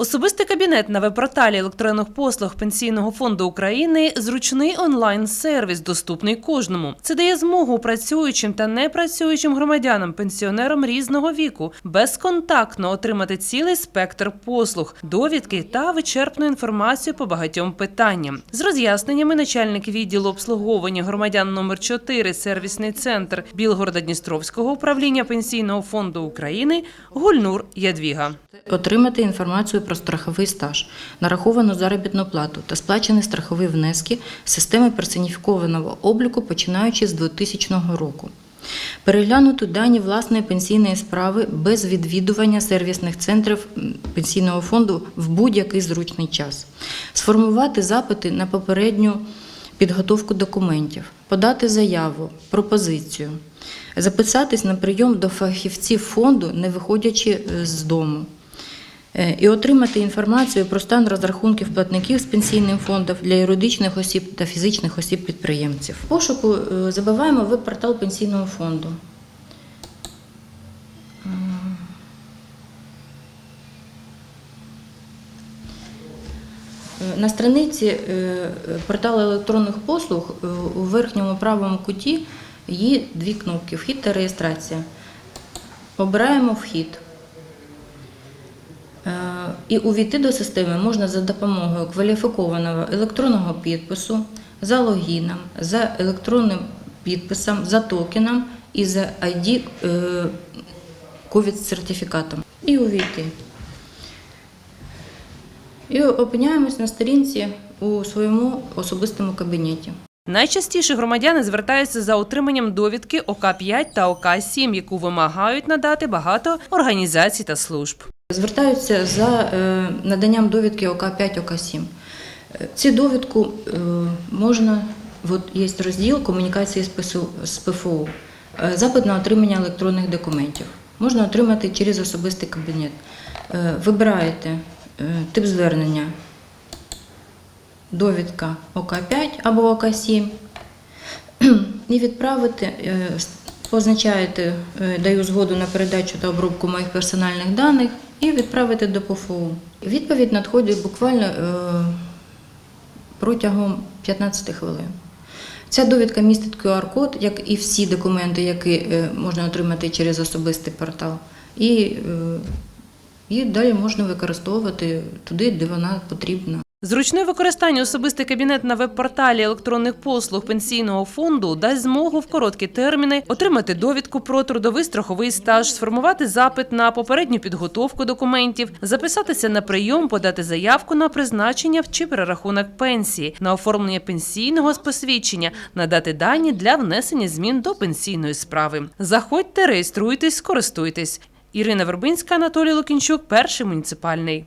Особистий кабінет на веб-порталі електронних послуг Пенсійного фонду України зручний онлайн-сервіс, доступний кожному. Це дає змогу працюючим та непрацюючим громадянам, пенсіонерам різного віку безконтактно отримати цілий спектр послуг, довідки та вичерпну інформацію по багатьом питанням. З роз'ясненнями начальник відділу обслуговування громадян номер 4 сервісний центр Білгорода Дністровського управління Пенсійного фонду України Гульнур Ядвіга. Отримати інформацію про страховий стаж, нараховану заробітну плату та сплачені страхові внески системи персоніфікованого обліку, починаючи з 2000 року. Переглянути дані власної пенсійної справи без відвідування сервісних центрів пенсійного фонду в будь-який зручний час. Сформувати запити на попередню підготовку документів, подати заяву, пропозицію, записатись на прийом до фахівців фонду, не виходячи е, з дому. Е, І отримати інформацію про стан розрахунків платників з пенсійним фондом для юридичних осіб та фізичних осіб-підприємців. Пошуку е, забиваємо веб-портал пенсійного фонду. Е, На страниці порталу електронних послуг у верхньому правому куті є дві кнопки Вхід та реєстрація. Обираємо вхід. Е, І увійти до системи можна за допомогою кваліфікованого електронного підпису, за логіном, за електронним підписом, за токеном і за ID е, ковід-сертифікатом. І увійти. І опиняємось на сторінці у своєму особистому кабінеті. Найчастіше громадяни звертаються за отриманням довідки ОК-5 та ОК-7, яку вимагають надати багато організацій та служб. Звертаються за е, наданням довідки ОК-5, ОК-7. Е, Ці довідку е, можна, от є розділ комунікації з е, запит на отримання електронних документів. Можна отримати через особистий кабінет. Вибираєте тип звернення, довідка ОК-5 або ОК-7 і відправити, позначаєте, даю згоду на передачу та обробку моїх персональних даних і відправити до ПФУ. Відповідь надходить буквально е, протягом 15 хвилин. Ця довідка містить QR-код, як і всі документи, які е, можна отримати через особистий портал. І, е, і далі можна використовувати туди, де вона потрібна. Зручне використання особистий кабінет на веб-порталі електронних послуг пенсійного фонду дасть змогу в короткі терміни отримати довідку про трудовий страховий стаж, сформувати запит на попередню підготовку документів, записатися на прийом, подати заявку на призначення чи перерахунок пенсії, на оформлення пенсійного посвідчення, надати дані для внесення змін до пенсійної справи. Заходьте, реєструйтесь, користуйтесь. Ірина Вербинська, Анатолій Лукінчук, перший муніципальний.